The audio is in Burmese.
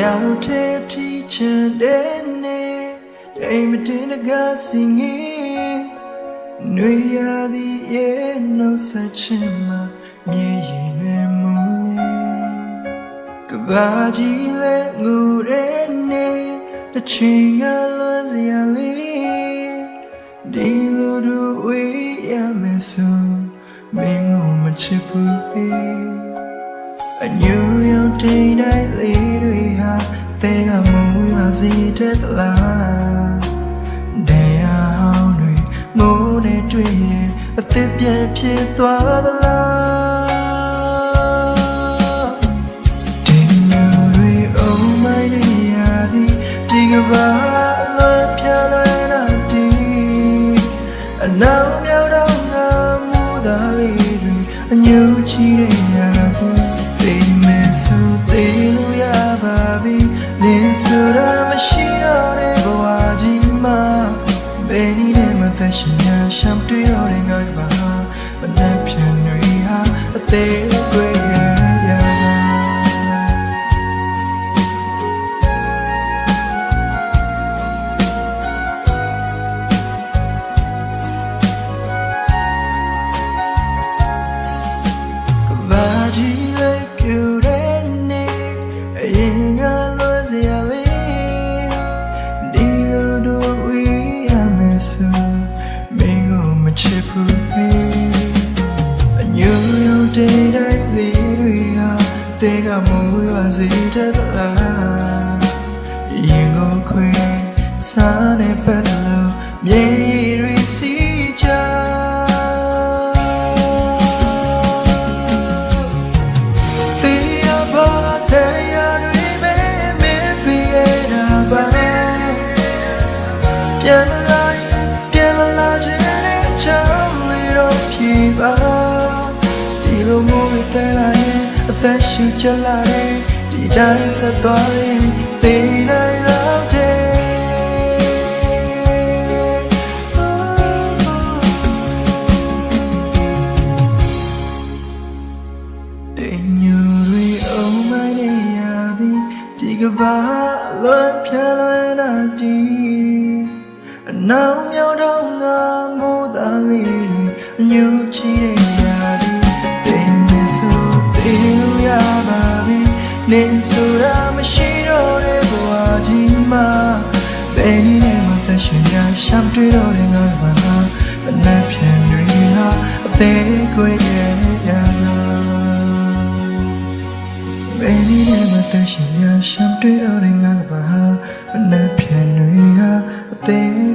ရောက်တဲ့တီချန်တဲ့နေအိမ်မတင်တကားစင်ငယ်နွေရသည်ရဲ့နှုတ်ဆက်ခြင်းမှာမြေရင်နဲ့မူလေကဘာကြီးလဲငူတဲ့နေတစ်ချိန်ကလွန်စရာလေးဒီလိုတို့ဝေးရမယ်ဆိုမင်းကိုမချစ်ဘူးသေး အညူရောင်တိတ်တိုင်းလေးတွေဟာတဲကမူရစီတဲ့တလားတရားဟောင်းတွေမိုးနဲ့တွေ့ရင်အသစ်ပြန်ဖြစ်သွားသလားဒီညတွေအုံးမိုင်းနေရသည်ဒီကဘာလွန်ပြလွယ်နာတီအနောက်မြောက်တော့ငါမူသားလေးတွေအညူချီတဲ့ရာ လင်းဆိုတာမရှိတော့တဲ့ဘဝကြီးမှာဘယ်နည်းနဲ့မှသက်ရှင်ရရှမ်းတွေ့ရတဲ့ငါကပါမနှက်ဖြန်တွေဟာအသေးကွ ယုံတဲ့တိုင်းလေးတွေဟာတဲကမူရစီတဲ့လားရင်ကိုခွေစားနေပတ်လို့မြေရီစီချာတရားပါတရားတွေပဲမင်းပြရတာပါပြန်လာ အသက်ရှူချလာတယ်ဒီတိုင်းဆက်သွားရင်သိနိုင်တော့တယ်တိမ်ညူတွေအုံးမိုင်းနေရသည်ဒီကဘာလွန်ဖြာလွန်နာတီအနောင်မြောက်တော့ငါမိုးသားလေးတွေအညူချီတဲ့ ပြီနေဆိုတာမရှိတော့တဲ့ဘဝကြီးမှာဘယ်နည်းနဲ့မှသက်ရှင်ရရှမ်းတွေ့တော့တဲ့ငါဘာမနှက်ဖြန်တွေဟာအသေးကွယ်ရရနာဘယ်နည်းနဲ့မှတရှိရရှမ်းတွေ့တော့တဲ့ငါကပါမနှက်ဖြန်တွေဟာအသေး